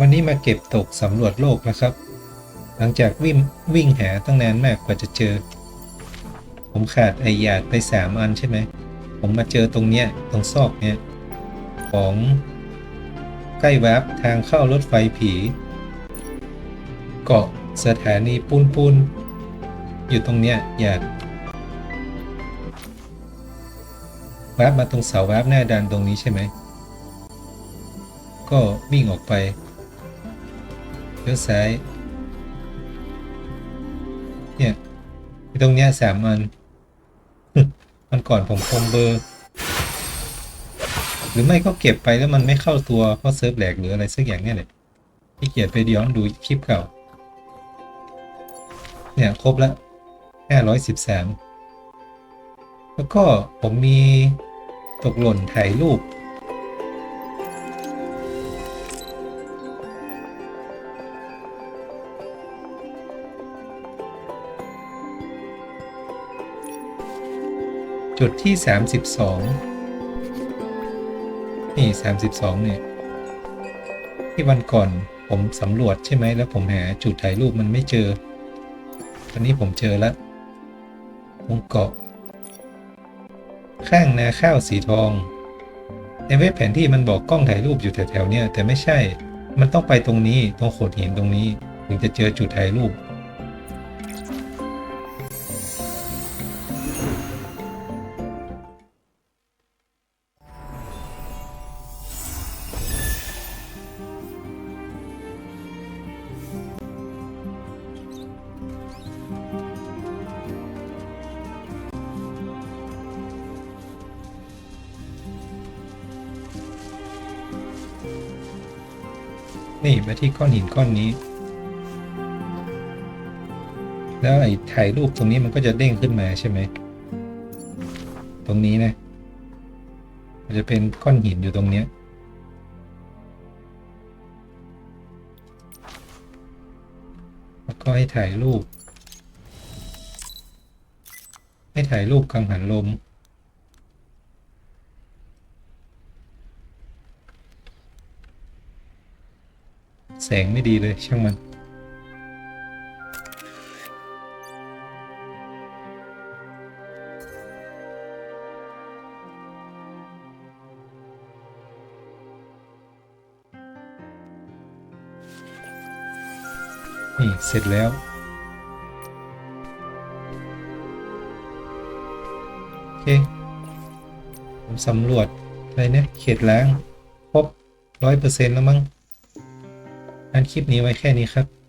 วันนี้มาเก็บตกสำรวจโลกนะครับ หลังจากวิ่งวิ่งหาตั้งนานมากกว่าจะเจอ ผมขาดไอหยาดไปสามอันใช่ไหม ผมมาเจอตรงเนี้ยตรงซอกเนี้ยของใกล้แวบทางเข้ารถไฟผี เกาะสถานีปูนปูนอยู่ตรงเนี้ยหยาดแวบมาตรงเสาแวบหน้าดันตรงนี้ใช่ไหม ก็วิ่งออกไป เลี้ยวซ้าย เนี่ยตรงเนี้ยสามอัน มันก่อนผมคงเบอร์ หรือไม่ก็เก็บไปแล้วมันไม่เข้าตัวเพราะเซิร์ฟแหลกหรืออะไรสักอย่างเนี่ยแหละที่เกียจไปย้อนดูคลิปเก่า เนี่ยครบแล้วห้าร้อยสิบสามแล้วก็ผมมีตกหล่นถ่ายรูป จุดที่ 32 นี่ 32 เนี่ย ที่วันก่อนผมสำรวจใช่ไหมแล้วผมหาจุดถ่ายรูปมันไม่เจอ ตอนนี้ผมเจอแล้ววงเกาะ ข้างนาข้าวสีทอง ในเว็บแผนที่มันบอกกล้องถ่ายรูปอยู่แถวๆเนี่ยแต่ไม่ใช่ มันต้องไปตรงนี้ ตรงโขดหินตรงนี้ ถึงจะเจอจุดถ่ายรูป นี่มาที่ก้อนหินก้อนนี้ แล้วไอ้ถ่ายรูปตรงนี้มันก็จะเด้งขึ้นมาใช่ไหม ตรงนี้นะ มันจะเป็นก้อนหินอยู่ตรงเนี้ยแล้วก็ให้ถ่ายรูป ให้ถ่ายรูปกังหันลม แสงไม่ดีเลยช่างมันนี่ เสร็จแล้ว โอเค ผมสำรวจอะไรเนี่ย เขตล้างครบร้อยเปอร์เซ็นต์แล้วมั้ง อันคลิปนี้ไว้แค่นี้ครับ